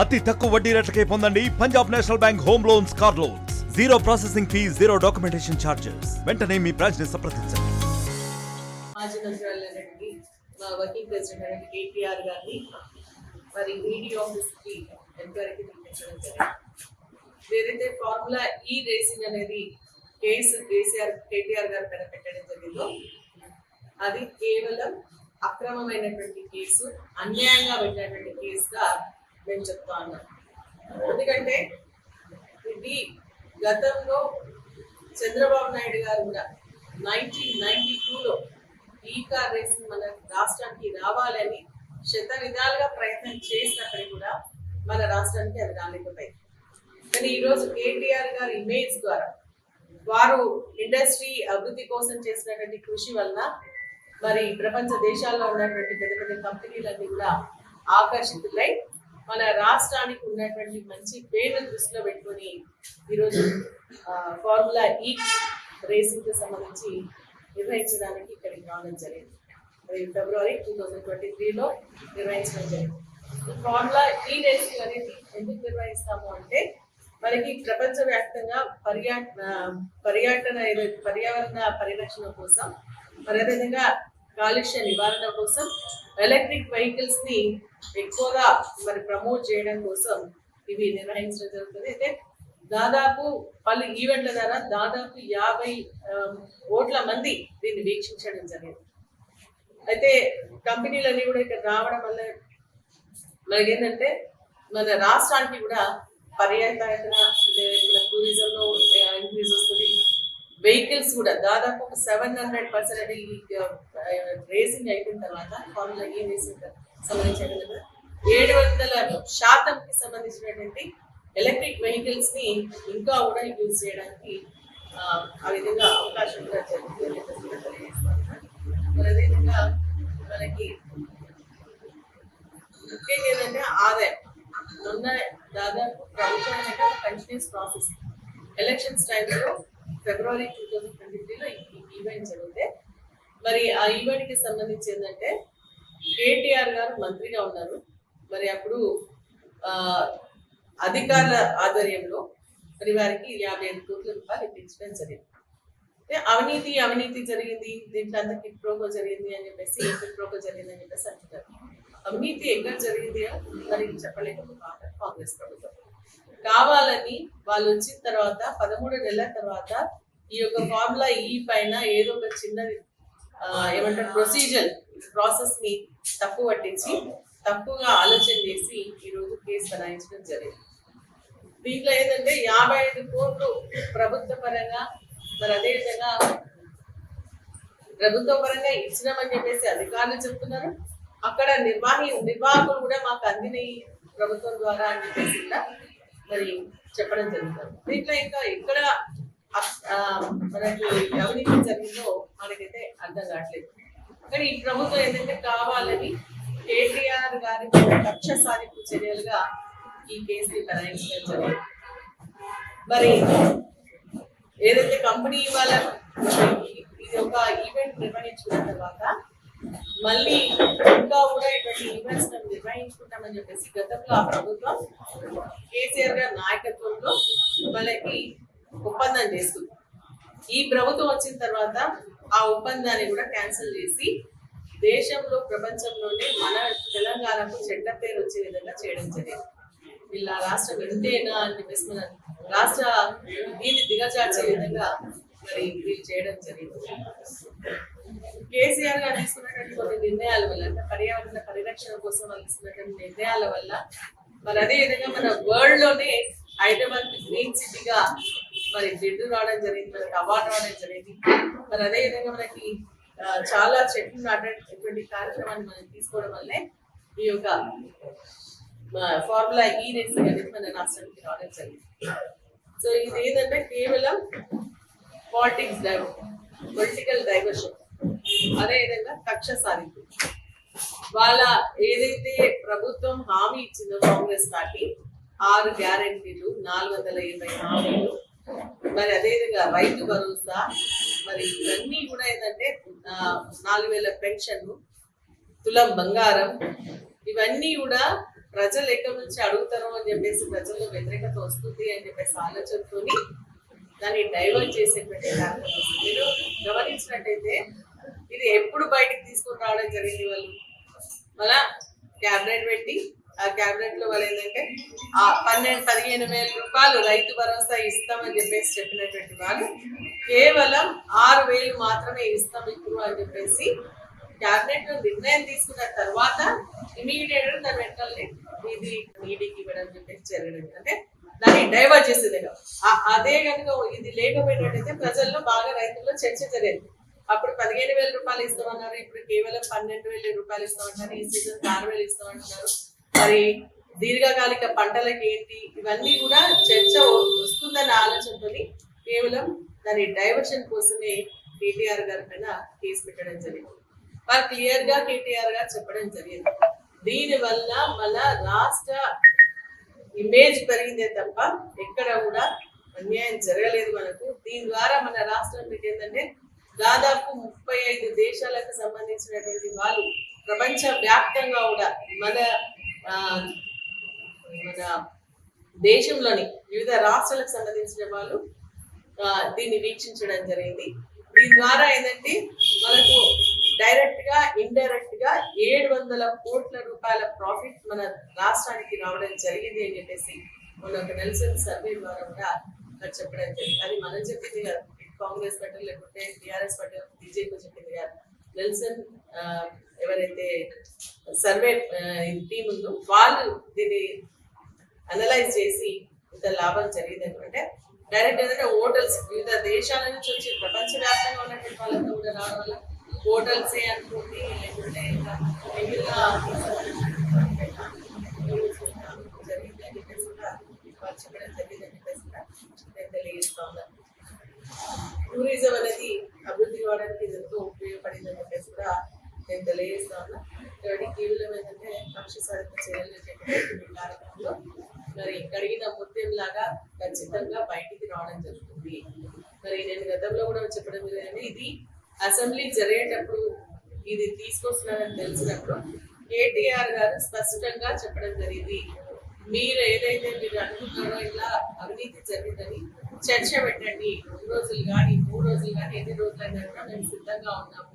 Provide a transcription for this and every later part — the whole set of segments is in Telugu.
అతి తక్కువ వడ్డీ రేట్లకే పొందండి Punjab National Bank home loans car loans. Zero processing fee zero documentation charges వెంటనే మీ బ్రాంచ్ని సంప్రదించండి మా వర్కింగ్ ప్రెసిడెంట్ కేటీఆర్ గారిని మరి ఈడీ ఆఫీస్కి ఎంక్వైరీకి పంపించడం జరిగింది. ఏదైతే ఫార్ములా ఈ రేసింగ్ అనేది కేసు కేసీఆర్ కేటీఆర్ గారి పైన పెట్టడం జరిగిందో అది కేవలం అక్రమమైనటువంటి కేసు అన్యాయంగా పెట్టినటువంటి కేసుగా నేను చెప్తా ఎందుకంటే ఇది గతంలో చంద్రబాబు నాయుడు గారు కూడా నైన్టీన్ నైన్టీ టూలో ఈ కార్ రేసింగ్ మన రాష్ట్రానికి రావాలని శత విధాలుగా ప్రయత్నం చేసినప్పటికీ కూడా మన రాష్ట్రానికి అది రాలేకపోయింది. కానీ ఈరోజు కేటీఆర్ గారి ఇమేజ్ ద్వారా వారు ఇండస్ట్రీ అభివృద్ధి కోసం చేసినటువంటి కృషి వలన మరి ప్రపంచ దేశాల్లో ఉన్నటువంటి పెద్ద పెద్ద కంపెనీలన్నీ కూడా ఆకర్షితులై మన రాష్ట్రానికి ఉన్నటువంటి మంచి పేరును దృష్టిలో పెట్టుకొని ఈరోజు ఫార్ములా ఈ రేసింగ్కి సంబంధించి నిర్వహించడానికి ఇక్కడికి రావడం జరిగింది. అది ఫిబ్రవరి టూ థౌజండ్ ట్వంటీ త్రీలో నిర్వహించడం జరిగింది. ఈ ఫార్ములా ఈ రేసింగ్ అనేది ఎందుకు నిర్వహిస్తాము అంటే మనకి ప్రపంచవ్యాప్తంగా పర్యాటన పర్యాటన పర్యావరణ పరిరక్షణ కోసం మరి అదేవిధంగా కాలుష్య నివారణ కోసం ఎలక్ట్రిక్ వెహికల్స్ని ఎక్కువగా మరి ప్రమోట్ చేయడం కోసం ఇవి నిర్వహించడం జరుగుతుంది. అయితే దాదాపు పలు ఈవెంట్ల ద్వారా దాదాపు యాభై కోట్ల మంది దీన్ని వీక్షించడం జరిగింది. అయితే కంపెనీలన్నీ కూడా ఇక్కడ రావడం వల్ల మనకి ఏంటంటే మన రాష్ట్రానికి కూడా పర్యాటక టూరిజంలో మన ఇంక్రీజ్ వస్తుంది. వెహికల్స్ కూడా దాదాపు ఒక సెవెన్ హండ్రెడ్ పర్సెంట్ రేసింగ్ అయిపోయిన తర్వాత ఫార్ములా ఈ e రేసింగ్ సంబంధించిన ఏడు వందల శాతంకి సంబంధించినటువంటి ఎలక్ట్రిక్ వెహికల్స్ని ఇంకా కూడా యూజ్ చేయడానికి ఆ, విధంగా అవకాశం కూడా జరుగుతుంది మరి అదేవిధంగా మనకి ముఖ్యంగా ఏంటంటే ఆదాయం. ఉన్న దాదాపు ప్రభుత్వం కంటిన్యూస్ ప్రాసెస్ ఎలక్షన్స్ టైంలో ఫిబ్రవరి టూ థౌజండ్ ట్వంటీ త్రీలో ఈవెంట్ జరిగితే మరి ఆ ఈవెంట్కి సంబంధించి ఏంటంటే కేటీఆర్ గారు మంత్రిగా ఉన్నారు. మరి అప్పుడు అధికారుల ఆధ్వర్యంలో మరి వారికి యాభై ఐదు కోట్ల రూపాయలు ఇప్పించడం జరిగింది. అంటే అవినీతి అవినీతి జరిగింది దీంట్లో అంత కిట్ జరిగింది అని చెప్పేసి కిట్ జరిగింది అని చెప్పేసి అంటున్నారు. అవినీతి ఎక్కడ జరిగింది అని మరి చెప్పలేకపోతున్నారు కాంగ్రెస్ ప్రభుత్వం. కావాలని వాళ్ళు వచ్చిన తర్వాత పదమూడు నెలల తర్వాత ఈ యొక్క ఫార్ములా ఈ పైన ఏదో ఒక చిన్న ఏమంటారు ప్రొసీజర్ ప్రాసెస్ని తప్పు పట్టించి తప్పుగా ఆలోచన చేసి ఈ రోజు కేసు బనాయించడం జరిగింది. దీంట్లో ఏంటంటే యాభై ఐదు కోట్లు ప్రభుత్వ పరంగా మరి అదేవిధంగా ప్రభుత్వ పరంగా ఇచ్చినామని చెప్పేసి అధికారులు చెప్తున్నారు. అక్కడ నిర్వాహి నిర్వాహకులు కూడా మాకు అందినాయి ప్రభుత్వం ద్వారా అని చెప్పేసి కూడా మరి చెప్పడం జరుగుతుంది. దీంట్లో ఇంకా ఎక్కడ మనకి అవినీతి జరిగిందో మనకైతే అర్థం కావట్లేదు. కానీ ఈ ప్రభుత్వం ఏంటంటే కావాలని కేటీఆర్ గారి మీద సాధింపు చర్యలుగా ఈ కేసుని బనాయించడం జరిగింది. మరి ఏదైతే కంపెనీ వాళ్ళ ఇది ఒక ఈవెంట్ నిర్వహించుకున్న తర్వాత మళ్ళీ ఇంకా కూడా ఇటువంటి ఈవెంట్స్ మేము నిర్వహించుకుంటామని చెప్పేసి గతంలో ఆ ప్రభుత్వం కేసీఆర్ గారి నాయకత్వంలో వాళ్ళకి ఒప్పందం చేసుకుంది. ఈ ప్రభుత్వం వచ్చిన తర్వాత ఆ ఒప్పందాన్ని కూడా క్యాన్సిల్ చేసి దేశంలో ప్రపంచంలోనే మన తెలంగాణకు చెడ్డ పేరు వచ్చే విధంగా చేయడం జరిగింది. వీళ్ళ రాష్ట్రం ఎంతేనా అని చెప్పేసి మన రాష్ట్ర దీన్ని దిగజార్చే విధంగా మరి వీళ్ళు చేయడం జరిగింది. కేసీఆర్ గారు తీసుకున్న నిర్ణయాల వల్ల అంటే పర్యావరణ పరిరక్షణ కోసం వాళ్ళు నిర్ణయాల వల్ల మరి అదే విధంగా మన వరల్డ్లోనే హైదరాబాద్ గ్రీన్ సిటీగా మరి బిడ్డు రావడం జరిగింది మనకి అవార్డు రావడం జరిగింది. మరి అదే విధంగా మనకి చాలా చెట్లు నాటేటువంటి కార్యక్రమాన్ని మనం తీసుకోవడం వల్లే ఈ యొక్క ఫార్ములా ఈ రేస్ అనేది మన రాష్ట్రానికి రావడం జరిగింది. సో ఇది ఏంటంటే కేవలం పాలిటిక్స్ పొలిటికల్ డైవర్షన్ అదేవిధంగా కక్ష సాధింపు. వాళ్ళ ఏదైతే ప్రభుత్వం హామీ ఇచ్చిందో కాంగ్రెస్ పార్టీ ఆరు గ్యారెంటీలు నాలుగు వందల ఇరవై హామీలు. మరి అదేవిధంగా రైతు భరోసా మరి ఇవన్నీ కూడా ఏంటంటే నాలుగు వేల పెన్షన్లు తులం బంగారం ఇవన్నీ కూడా ప్రజలు ఎక్కడి నుంచి అడుగుతారో చెప్పేసి ప్రజల్లో వ్యతిరేకత వస్తుంది అని చెప్పేసి ఆలోచనతోని దాన్ని డైవర్ట్ చేసేటువంటి కార్యక్రమం మీరు గమనించినట్టయితే ఇది ఎప్పుడు బయటికి తీసుకొని రావడం జరిగింది వాళ్ళు? మళ్ళా క్యాబినెట్ పెట్టి ఆ క్యాబినెట్లో వాళ్ళు ఏంటంటే ఆ పన్నెండు పదిహేను వేల రూపాయలు రైతు భరోసా ఇస్తామని చెప్పేసి చెప్పినటువంటి వాళ్ళు కేవలం ఆరు వేలు మాత్రమే ఇస్తాం ఇప్పుడు అని చెప్పేసి క్యాబినెట్లో నిర్ణయం తీసుకున్న తర్వాత ఇమీడియట్గా దాని వెంటనే ఇది ఈడీకి ఇవ్వడం చెప్పేసి జరగడం. అంటే దాన్ని డైవర్ట్ చేసేది అదే కనుక ఇది లేకపోయినట్టయితే ప్రజల్లో బాగా రైతుల్లో చర్చ జరిగింది. అప్పుడు పదిహేను వేల రూపాయలు ఇస్తామన్నారు. ఇప్పుడు కేవలం పన్నెండు వేల రూపాయలు ఇస్తామంటారు ఈ సీజన్ ఆరు వేలు ఇస్తామంటున్నారు. మరి దీర్ఘకాలిక పంటలకి ఏంటి? ఇవన్నీ కూడా చర్చ వస్తుందన్న ఆలోచనతోని కేవలం దాని డైవర్షన్ కోసమే కేటీఆర్ గారి పైన కేసు పెట్టడం జరిగింది. వారు క్లియర్గా కేటీఆర్ గారు చెప్పడం జరిగింది. దీని వల్ల మన రాష్ట్ర ఇమేజ్ పెరిగిందే తప్ప ఎక్కడ కూడా అన్యాయం జరగలేదు మనకు. దీని ద్వారా మన రాష్ట్రం ఏంటంటే దాదాపు ముప్పై ఐదు దేశాలకు సంబంధించినటువంటి వాళ్ళు ప్రపంచ వ్యాప్తంగా కూడా మన మన దేశంలోని వివిధ రాష్ట్రాలకు సంబంధించిన వాళ్ళు దీన్ని వీక్షించడం జరిగింది. దీని ద్వారా ఏంటంటే మనకు డైరెక్ట్గా ఇండైరెక్ట్గా ఏడు వందల కోట్ల రూపాయల ప్రాఫిట్ మన రాష్ట్రానికి రావడం జరిగింది అని చెప్పేసి మన ఒక నెల్సన్ సర్వే ద్వారా కూడా చెప్పడం జరిగింది. అది మనం చెప్పింది కాదు. కాంగ్రెస్ పార్టీ లేకుంటే టీఆర్ఎస్ పార్టీ బీజేపీ చెప్పింది కాదు. నెల్సన్ ఎవరైతే సర్వే టీం ఉందో వాళ్ళు దీన్ని అనలైజ్ చేసి ఇంత లాభం జరిగింది అంటే డైరెక్ట్ ఏంటంటే హోటల్స్ వివిధ దేశాల నుంచి వచ్చి ప్రపంచవ్యాప్తంగా ఉన్నటువంటి వాళ్ళతో కూడా రావడం వల్ల హోటల్సే అనుకోండి లేకుంటే ఇంకా మిగిలిన జరిగింది అని చెప్పేసి కూడా వాళ్ళు చెప్పడం జరిగింది అని చెప్పేసి కూడా నేను తెలియజేస్తా ఉన్నాను టూరిజం అనేది అభివృద్ధి కావడానికి ఇది ఎంతో ఉపయోగపడిందని చెప్పేసి కూడా తెలియజేస్తా ఉన్నా కేవలం ఏంటంటే పక్ష సాధన చర్యలు కార్యక్రమంలో మరి కడిగిన ముత్యం లాగా ఖచ్చితంగా బయటికి రావడం జరుగుతుంది. మరి నేను గతంలో కూడా చెప్పడం జరిగింది ఇది అసెంబ్లీ జరిగేటప్పుడు ఇది తీసుకొస్తున్నారని తెలిసినప్పుడు కేటీఆర్ గారు స్పష్టంగా చెప్పడం జరిగింది. మీరు ఏదైతే మీరు అనుకుంటారో ఇలా అవినీతి జరిగిందని చర్చ పెట్టండి. రెండు రోజులు కానీ మూడు రోజులు కానీ ఎన్ని రోజులైనా కూడా మేము సిద్ధంగా ఉన్నాము.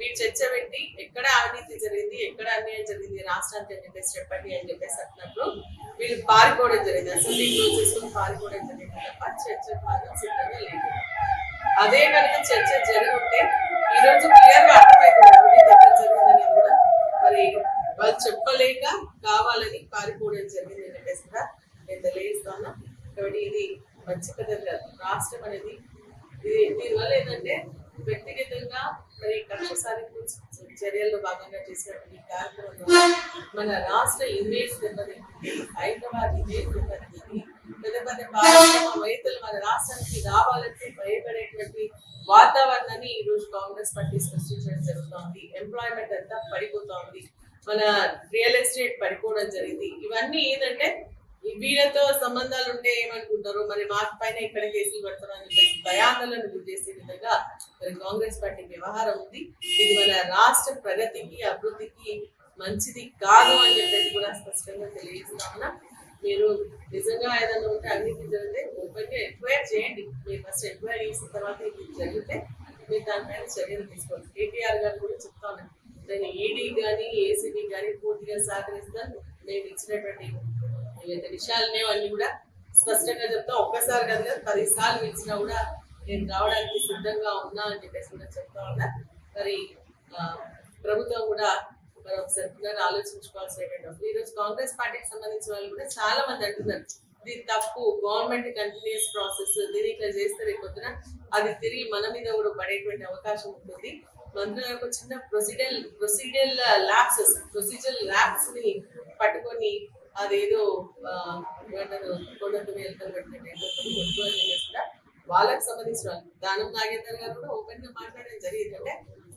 మీరు చర్చ పెట్టి ఎక్కడ అవినీతి జరిగింది ఎక్కడ అన్యాయం జరిగింది రాష్ట్రానికి అని చెప్పేసి చెప్పండి అని చెప్పేసి అంటున్నప్పుడు వీళ్ళు పారిపోవడం జరిగింది. అసెంబ్లీ క్లోజ్ చేసుకుని పారిపోవడం జరిగింది. తప్ప చర్చ మాత్రం సిద్ధంగా లేదు. అదే కనుక చర్చ జరిగి ఉంటే ఈరోజు క్లియర్గా అర్థమైపోయింది కూడా. మరి వాళ్ళు చెప్పలేక కావాలని పారిపోవడం జరిగింది అని చెప్పేసి కూడా నేను తెలియజేస్తాను. కాబట్టి ఇది మంచి పద్ధతి కాదు. రాష్ట్రం అనేది ఇది దీనివల్ల ఏంటంటే వ్యక్తిగతంగా మరి కక్ష సాధింపు చర్యల్లో భాగంగా చేసినటువంటి ఈ కార్యక్రమం మన రాష్ట్ర ఇమేజ్ దెబ్బతింటుంది హైదరాబాద్ ఇమేజ్ దెబ్బతింటుంది పెద్ద పెద్ద రైతులు మన రాష్ట్రానికి రావాలంటే భయపడేటువంటి వాతావరణాన్ని ఈ రోజు కాంగ్రెస్ పార్టీ సృష్టించడం జరుగుతోంది. ఎంప్లాయ్మెంట్ అంతా పడిపోతోంది. మన రియల్ ఎస్టేట్ పడిపోవడం జరిగింది. ఇవన్నీ ఏంటంటే వీళ్ళతో సంబంధాలు ఉంటే ఏమనుకుంటారు? మరి మాకు పైన ఇక్కడ కేసులు పెడతారు అని చెప్పేసి భయాందోళన గురి చేసే విధంగా మరి కాంగ్రెస్ పార్టీ వ్యవహారం ఉంది. ఇది మన రాష్ట్ర ప్రగతికి అభివృద్ధికి మంచిది కాదు అని చెప్పేసి కూడా స్పష్టంగా తెలియజేస్తామన్నా మీరు నిజంగా ఏదైనా ఉంటే అవినీతి జరిగితే ఓపెన్గా ఎంక్వైర్ చేయండి. మీరు ఫస్ట్ ఎంక్వైరీ చేసిన తర్వాత ఇది జరిగితే మీరు దానిపైన చర్యలు తీసుకోవాలి కేటీఆర్ గారు కూడా చెప్తా ఉన్నారు నేను ఈడీ కానీ ఏసీబీ కానీ పూర్తిగా సహకరిస్తాను. నేను ఇచ్చినటువంటి ఏవైతే విషయాలనే కూడా స్పష్టంగా చెప్తా. ఒక్కసారి కదా పది సార్లు ఇచ్చినా కూడా నేను రావడానికి సిద్ధంగా ఉన్నా అని చెప్పేసి కూడా చెప్తా ఉన్నా. మరి ప్రభుత్వం కూడా మరి ఒకసారి పునర్ ఆలోచించుకోవాల్సినటువంటి ఈరోజు ఈ రోజు కాంగ్రెస్ పార్టీకి సంబంధించిన వాళ్ళు కూడా చాలా మంది అంటున్నారు. ఇది తప్పు గవర్నమెంట్ కంటిన్యూస్ ప్రాసెస్ దీన్ని ఇట్లా చేస్తే రేపొద్దున అది తిరిగి మన మీద కూడా పడేటువంటి అవకాశం ఉంటుంది. మంత్రుల యొక్క చిన్న ప్రొసీడల్ ప్రొసీడల్ ల్యాబ్సెస్ ప్రొసీజర్ ల్యాబ్స్ని పట్టుకొని అదేదో ఆ, ఏమంటారు కొండకు వెళ్తారు పెట్టినట్టు కూడా వాళ్ళకి సంబంధించిన దానం నాగేందర్ గారు కూడా ఓపెన్గా మాట్లాడడం జరిగింది. అంటే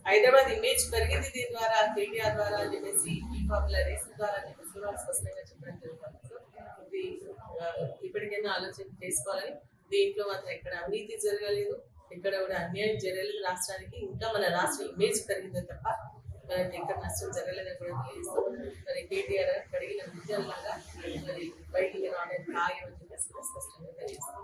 హైదరాబాద్ ఇమేజ్ పెరిగింది దీని ద్వారా కేటీఆర్ ద్వారా అని చెప్పేసి ఈ పాపులరైజేషన్ ద్వారా అని చెప్పేసి స్పష్టంగా చెప్పడం జరుగుతుంది. ఇప్పటికైనా ఆలోచన చేసుకోవాలని దీంట్లో మాత్రం ఎక్కడ అవినీతి జరగలేదు. ఎక్కడ కూడా అన్యాయం జరగలేదు రాష్ట్రానికి. ఇంకా మన రాష్ట్ర ఇమేజ్ పెరిగిందే తప్ప మనకి ఎక్కడ నష్టం జరగలేదని కూడా తెలియజేస్తూ మరి కేటీఆర్ కడిగిన ముత్యాలలాగా మరి బయటికి రావడం ఖాయం చెప్పేసి స్పష్టంగా తెలియజేస్తాం